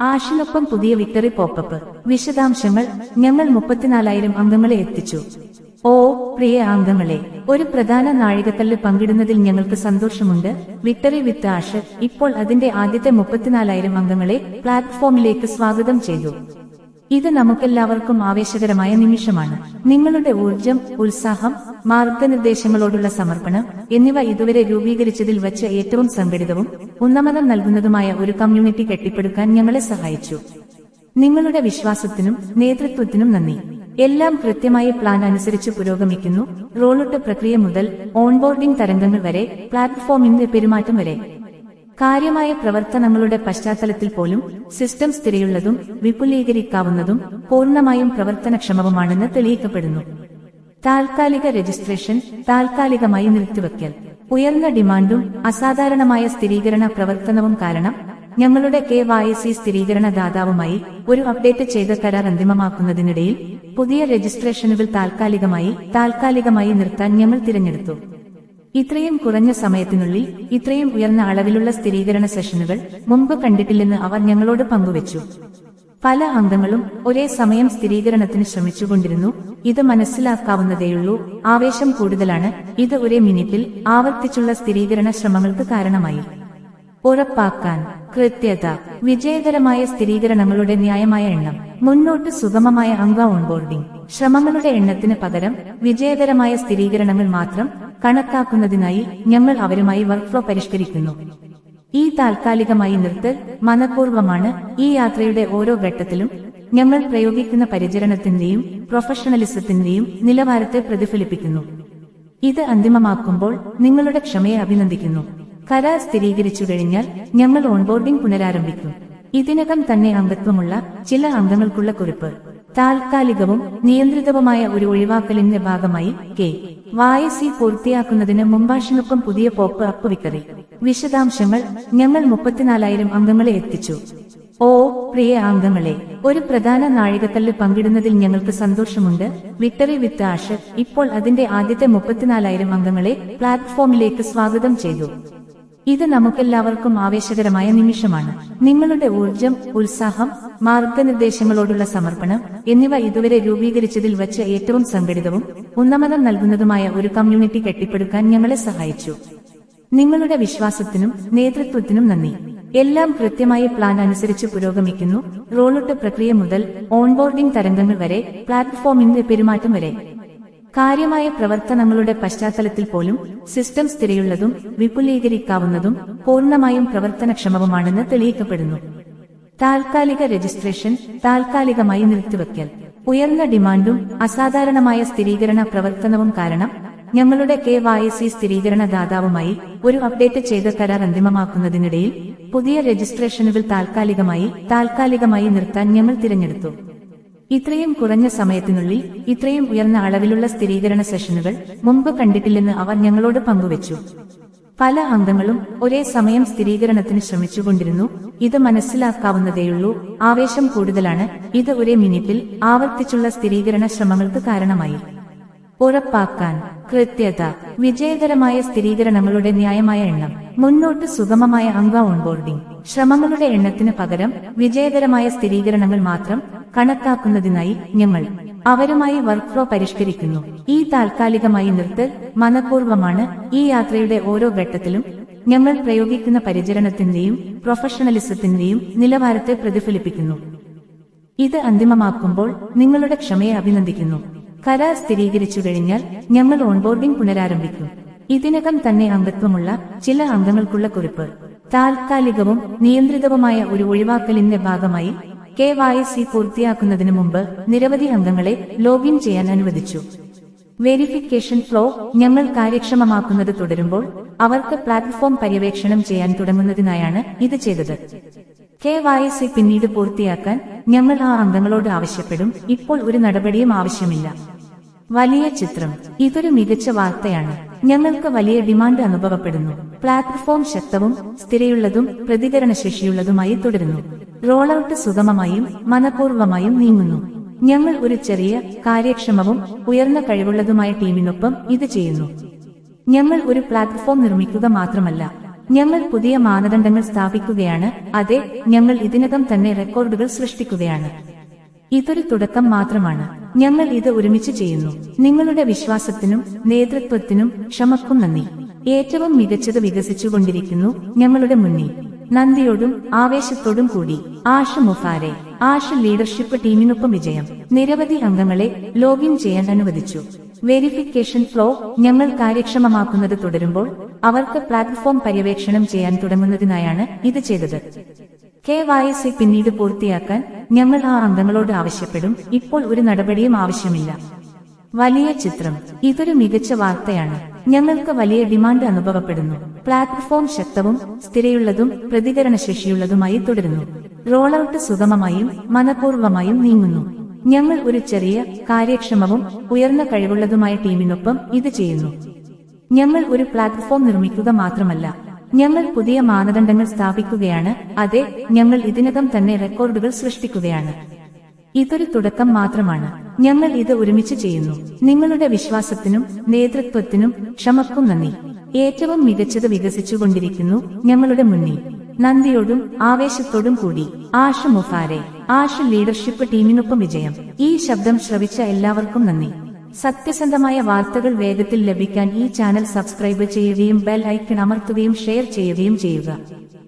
ആഷിനൊപ്പം പുതിയ victory popup. വിശദാംശങ്ങൾ ഞങ്ങൾ മുപ്പത്തിനാലായിരം അംഗങ്ങളെ എത്തിച്ചു. ഓ പ്രിയ അംഗങ്ങളെ ഒരു പ്രധാന നാഴികക്കല്ല് പങ്കിടുന്നതിൽ ഞങ്ങൾക്ക് സന്തോഷമുണ്ട്. വിക്ടറി വിത്ത് ആഷ് ഇപ്പോൾ അതിന്റെ ആദ്യത്തെ മുപ്പത്തിനാലായിരം അംഗങ്ങളെ പ്ലാറ്റ്ഫോമിലേക്ക് സ്വാഗതം ചെയ്തു. ഇത് നമുക്കെല്ലാവർക്കും ആവേശകരമായ നിമിഷമാണ്. നിങ്ങളുടെ ഊർജം ഉത്സാഹം മാർഗനിർദ്ദേശങ്ങളോടുള്ള സമർപ്പണം എന്നിവ ഇതുവരെ രൂപീകരിച്ചതിൽ വച്ച് ഏറ്റവും സംഘടിതവും ഉന്നമനം നൽകുന്നതുമായ ഒരു കമ്മ്യൂണിറ്റി കെട്ടിപ്പടുക്കാൻ ഞങ്ങളെ സഹായിച്ചു. നിങ്ങളുടെ വിശ്വാസത്തിനും നേതൃത്വത്തിനും നന്ദി. എല്ലാം കൃത്യമായ പ്ലാൻ അനുസരിച്ച് പുരോഗമിക്കുന്നു. റോളുട്ട് പ്രക്രിയ മുതൽ ഓൺബോർഡിംഗ് തരംഗങ്ങൾ വരെ പ്ലാറ്റ്ഫോമിന്റെ പെരുമാറ്റം വരെ. കാര്യമായ പ്രവർത്തനങ്ങളുടെ പശ്ചാത്തലത്തിൽ പോലും സിസ്റ്റം സ്ഥിരയുള്ളതും വിപുലീകരിക്കാവുന്നതും പൂർണമായും പ്രവർത്തനക്ഷമവുമാണെന്ന് തെളിയിക്കപ്പെടുന്നു. താൽക്കാലിക രജിസ്ട്രേഷൻ താൽക്കാലികമായി നിർത്തിവെക്കൽ ഉയർന്ന ഡിമാൻഡും അസാധാരണമായ സ്ഥിരീകരണ പ്രവർത്തനവും കാരണം ഞങ്ങളുടെ കെ വൈ സി സ്ഥിരീകരണ ദാതാവുമായി ഒരു അപ്ഡേറ്റ് ചെയ്ത കരാർ അന്തിമമാക്കുന്നതിനിടയിൽ പുതിയ രജിസ്ട്രേഷനുകൾ താൽക്കാലികമായി താൽക്കാലികമായി നിർത്താൻ ഞങ്ങൾ തിരഞ്ഞെടുത്തു. ഇത്രയും കുറഞ്ഞ സമയത്തിനുള്ളിൽ ഇത്രയും ഉയർന്ന അളവിലുള്ള സ്ഥിരീകരണ സെഷനുകൾ മുമ്പ് കണ്ടിട്ടില്ലെന്ന് അവർ ഞങ്ങളോട് പങ്കുവച്ചു. പല അംഗങ്ങളും ഒരേ സമയം സ്ഥിരീകരണത്തിന് ശ്രമിച്ചുകൊണ്ടിരുന്നു. ഇത് മനസ്സിലാക്കാവുന്നതേയുള്ളൂ. ആവേശം കൂടുതലാണ്. ഇത് ഒരേ മിനിറ്റിൽ ആവർത്തിച്ചുള്ള സ്ഥിരീകരണ ശ്രമങ്ങൾക്ക് കാരണമായി. ഉറപ്പാക്കാൻ കൃത്യത വിജയകരമായ സ്ഥിരീകരണങ്ങളുടെ ന്യായമായ എണ്ണം മുന്നോട്ട് സുഗമമായ അംഗ ഓൺബോർഡിംഗ് ശ്രമങ്ങളുടെ എണ്ണത്തിന് പകരം വിജയകരമായ സ്ഥിരീകരണങ്ങൾ മാത്രം കണക്കാക്കുന്നതിനായി ഞങ്ങൾ അവരുമായി വർക്ക് ഫ്ലോ പരിഷ്കരിക്കുന്നു. ഈ താൽക്കാലികമായി നിർത്തൽ മനഃപൂർവമാണ് ഈ യാത്രയുടെ ഓരോ ഘട്ടത്തിലും ഞങ്ങൾ പ്രയോഗിക്കുന്ന പരിചരണത്തിന്റെയും പ്രൊഫഷണലിസത്തിന്റെയും നിലവാരത്തെ പ്രതിഫലിപ്പിക്കുന്നു. ഇത് അന്തിമമാക്കുമ്പോൾ നിങ്ങളുടെ ക്ഷമയെ അഭിനന്ദിക്കുന്നു. കരാർ സ്ഥിരീകരിച്ചു കഴിഞ്ഞാൽ ഞങ്ങൾ ഓൺബോർഡിംഗ് പുനരാരംഭിക്കും. ഇതിനകം തന്നെ അംഗത്വമുള്ള ചില അംഗങ്ങൾക്കുള്ള കുറിപ്പ്. താൽക്കാലികവും നിയന്ത്രിതവുമായ ഒരു ഒഴിവാക്കലിന്റെ ഭാഗമായി കെ. വായസി പൂർത്തിയാക്കുന്നതിന് മുമ്പാഷിനൊപ്പം പുതിയ പോപ്പ് അപ്പ് വിക്കറി വിശദാംശങ്ങൾ ഞങ്ങൾ മുപ്പത്തിനാലായിരം അംഗങ്ങളെ എത്തിച്ചു. ഓ പ്രിയ അംഗങ്ങളെ ഒരു പ്രധാന നാഴികക്കല്ല് പങ്കിടുന്നതിൽ ഞങ്ങൾക്ക് സന്തോഷമുണ്ട്. വിക്ടറി വിത്ത് ആഷ് ഇപ്പോൾ അതിന്റെ ആദ്യത്തെ മുപ്പത്തിനാലായിരം അംഗങ്ങളെ പ്ലാറ്റ്ഫോമിലേക്ക് സ്വാഗതം ചെയ്തു. ഇത് നമുക്കെല്ലാവർക്കും ആവേശകരമായ നിമിഷമാണ്. നിങ്ങളുടെ ഊർജം ഉത്സാഹം മാർഗനിർദ്ദേശങ്ങളോടുള്ള സമർപ്പണം എന്നിവ ഇതുവരെ രൂപീകരിച്ചതിൽ വച്ച് ഏറ്റവും സംഘടിതവും ഉന്നമനം നൽകുന്നതുമായ ഒരു കമ്മ്യൂണിറ്റി കെട്ടിപ്പടുക്കാൻ ഞങ്ങളെ സഹായിച്ചു. നിങ്ങളുടെ വിശ്വാസത്തിനും നേതൃത്വത്തിനും നന്ദി. എല്ലാം കൃത്യമായ പ്ലാൻ അനുസരിച്ച് പുരോഗമിക്കുന്നു. റോളൌട്ട് പ്രക്രിയ മുതൽ ഓൺബോർഡിംഗ് തരംഗങ്ങൾ വരെ പ്ലാറ്റ്ഫോമിന്റെ പെരുമാറ്റം വരെ. കാര്യമായ പ്രവർത്തനങ്ങളുടെ പശ്ചാത്തലത്തിൽ പോലും സിസ്റ്റം സ്ഥിരയുള്ളതും വിപുലീകരിക്കാവുന്നതും പൂർണമായും പ്രവർത്തനക്ഷമവുമാണെന്ന് തെളിയിക്കപ്പെടുന്നു. താൽക്കാലിക രജിസ്ട്രേഷൻ താൽക്കാലികമായി നിർത്തിവെക്കൽ ഉയർന്ന ഡിമാൻഡും അസാധാരണമായ സ്ഥിരീകരണ പ്രവർത്തനവും കാരണം ഞങ്ങളുടെ കെ വായ സി സ്ഥിരീകരണ ദാതാവുമായി ഒരു അപ്ഡേറ്റ് ചെയ്ത കരാർ അന്തിമമാക്കുന്നതിനിടയിൽ പുതിയ രജിസ്ട്രേഷനുകൾ താൽക്കാലികമായി താൽക്കാലികമായി നിർത്താൻ ഞങ്ങൾ തിരഞ്ഞെടുത്തു. ഇത്രയും കുറഞ്ഞ സമയത്തിനുള്ളിൽ ഇത്രയും ഉയർന്ന അളവിലുള്ള സ്ഥിരീകരണ സെഷനുകൾ മുമ്പ് കണ്ടിട്ടില്ലെന്ന് അവർ ഞങ്ങളോട് പങ്കുവച്ചു. പല അംഗങ്ങളും ഒരേ സമയം സ്ഥിരീകരണത്തിന് ശ്രമിച്ചുകൊണ്ടിരുന്നു. ഇത് മനസ്സിലാക്കാവുന്നതേയുള്ളൂ. ആവേശം കൂടുതലാണ്. ഇത് ഒരേ മിനിറ്റിൽ ആവർത്തിച്ചുള്ള സ്ഥിരീകരണ ശ്രമങ്ങൾക്ക് കാരണമായി. ഉറപ്പാക്കാൻ കൃത്യത വിജയകരമായ സ്ഥിരീകരണങ്ങളുടെ ന്യായമായ എണ്ണം മുന്നോട്ട് സുഗമമായ അംഗ ഓൺബോർഡിംഗ് ശ്രമങ്ങളുടെ എണ്ണത്തിന് പകരം വിജയകരമായ സ്ഥിരീകരണങ്ങൾ മാത്രം കണക്കാക്കുന്നതിനായി ഞങ്ങൾ അവരുമായി വർക്ക് ഫ്ലോ പരിഷ്കരിക്കുന്നു. ഈ താൽക്കാലികമായി നിർത്തൽ മനഃപൂർവമാണ്. ഈ യാത്രയുടെ ഓരോ ഘട്ടത്തിലും ഞങ്ങൾ പ്രയോഗിക്കുന്ന പരിചരണത്തിന്റെയും പ്രൊഫഷണലിസത്തിന്റെയും നിലവാരത്തെ പ്രതിഫലിപ്പിക്കുന്നു. ഇത് അന്തിമമാക്കുമ്പോൾ നിങ്ങളുടെ ക്ഷമയെ അഭിനന്ദിക്കുന്നു. കരാർ സ്ഥിരീകരിച്ചു കഴിഞ്ഞാൽ ഞങ്ങൾ ഓൺബോർഡിംഗ് പുനരാരംഭിക്കും. ഇതിനകം തന്നെ അംഗത്വമുള്ള ചില അംഗങ്ങൾക്കുള്ള കുറിപ്പ്. താൽക്കാലികവും നിയന്ത്രിതവുമായ ഒരു ഒഴിവാക്കലിന്റെ ഭാഗമായി കെ വൈ സി പൂർത്തിയാക്കുന്നതിന് മുമ്പ് നിരവധി അംഗങ്ങളെ ലോഗിൻ ചെയ്യാൻ അനുവദിച്ചു. വെരിഫിക്കേഷൻ ഫ്ലോ ഞങ്ങൾ കാര്യക്ഷമമാക്കുന്നത് തുടരുമ്പോൾ അവർക്ക് പ്ലാറ്റ്ഫോം പര്യവേക്ഷണം ചെയ്യാൻ തുടങ്ങുന്നതിനായാണ് ഇത് ചെയ്തത്. കെ വൈ സി പിന്നീട് പൂർത്തിയാക്കാൻ ഞങ്ങൾ ആ അംഗങ്ങളോട് ആവശ്യപ്പെടും. ഇപ്പോൾ ഒരു നടപടിയും ആവശ്യമില്ല. വലിയ ചിത്രം. ഇതൊരു മികച്ച വാർത്തയാണ്. ഞങ്ങൾക്ക് വലിയ ഡിമാൻഡ് അനുഭവപ്പെടുന്നു. പ്ലാറ്റ്ഫോം ശക്തവും സ്ഥിരയുള്ളതും പ്രതികരണശേഷിയുള്ളതുമായി തുടരുന്നു. റോൾ ഔട്ട് സുഗമമായും മനഃപൂർവമായും നീങ്ങുന്നു. ഞങ്ങൾ ഒരു ചെറിയ കാര്യക്ഷമവും ഉയർന്ന കഴിവുള്ളതുമായ ടീമിനൊപ്പം ഇത് ചെയ്യുന്നു. ഞങ്ങൾ ഒരു പ്ലാറ്റ്ഫോം നിർമ്മിക്കുക മാത്രമല്ല ഞങ്ങൾ പുതിയ മാനദണ്ഡങ്ങൾ സ്ഥാപിക്കുകയാണ്. അതെ ഞങ്ങൾ ഇതിനകം തന്നെ റെക്കോർഡുകൾ സൃഷ്ടിക്കുകയാണ്. ഇതൊരു തുടക്കം മാത്രമാണ്. ഞങ്ങൾ ഇത് ഒരുമിച്ച് ചെയ്യുന്നു. നിങ്ങളുടെ വിശ്വാസത്തിനും നേതൃത്വത്തിനും ക്ഷമക്കും നന്ദി. ഏറ്റവും മികച്ചത് വികസിച്ചുകൊണ്ടിരിക്കുന്നു ഞങ്ങളുടെ മുന്നിൽ. നന്ദിയോടും ആവേശത്തോടും കൂടി. ആഷ മുഫാരെ ആഷ ലീഡർഷിപ്പ് ടീമിനൊപ്പം വിജയം. നിരവധി അംഗങ്ങളെ ലോഗിൻ ചെയ്യാൻ അനുവദിച്ചു. വെരിഫിക്കേഷൻ ഫ്ലോ ഞങ്ങൾ കാര്യക്ഷമമാക്കുന്നത് തുടരുമ്പോൾ അവർക്ക് പ്ലാറ്റ്ഫോം പര്യവേക്ഷണം ചെയ്യാൻ തുടങ്ങുന്നതിനായാണ് ഇത് ചെയ്തത്. കെ വൈ സി പിന്നീട് പൂർത്തിയാക്കാൻ ഞങ്ങൾ ആ അംഗങ്ങളോട് ആവശ്യപ്പെടും. ഇപ്പോൾ ഒരു നടപടിയും ആവശ്യമില്ല. വലിയ ചിത്രം. ഇതൊരു മികച്ച വാർത്തയാണ്. ഞങ്ങൾക്ക് വലിയ ഡിമാൻഡ് അനുഭവപ്പെടുന്നു. പ്ലാറ്റ്ഫോം ശക്തവും സ്ഥിരയുള്ളതും പ്രതികരണശേഷിയുള്ളതുമായി തുടരുന്നു. റോളൌട്ട് സുഗമമായും മനപൂർവമായും നീങ്ങുന്നു. ഞങ്ങൾ ഒരു ചെറിയ കാര്യക്ഷമവും ഉയർന്ന കഴിവുള്ളതുമായ ടീമിനൊപ്പം ഇത് ചെയ്യുന്നു. ഞങ്ങൾ ഒരു പ്ലാറ്റ്ഫോം നിർമ്മിക്കുക മാത്രമല്ല ഞങ്ങൾ പുതിയ മാനദണ്ഡങ്ങൾ സ്ഥാപിക്കുകയാണ്. അതെ ഞങ്ങൾ ഇതിനകം തന്നെ റെക്കോർഡുകൾ സൃഷ്ടിക്കുകയാണ്. ഇതൊരു തുടക്കം മാത്രമാണ്. ഞങ്ങൾ ഇത് ഒരുമിച്ച് ചെയ്യുന്നു. നിങ്ങളുടെ വിശ്വാസത്തിനും നേതൃത്വത്തിനും ക്ഷമക്കും നന്ദി. ഏറ്റവും മികച്ചത് വികസിച്ചുകൊണ്ടിരിക്കുന്നു ഞങ്ങളുടെ മുന്നിൽ. നന്ദിയോടും ആവേശത്തോടും കൂടി. ആഷ് മുഫാരെ ആഷ് ലീഡർഷിപ്പ് ടീമിനൊപ്പം വിജയം. ഈ ശബ്ദം ശ്രവിച്ച എല്ലാവർക്കും നന്ദി. സത്യസന്ധമായ വാർത്തകൾ വേഗത്തിൽ ലഭിക്കാൻ ഈ ചാനൽ സബ്സ്ക്രൈബ് ചെയ്യുകയും ബെൽ ഐക്കൺ അമർത്തുകയും ഷെയർ ചെയ്യുകയും ചെയ്യുക.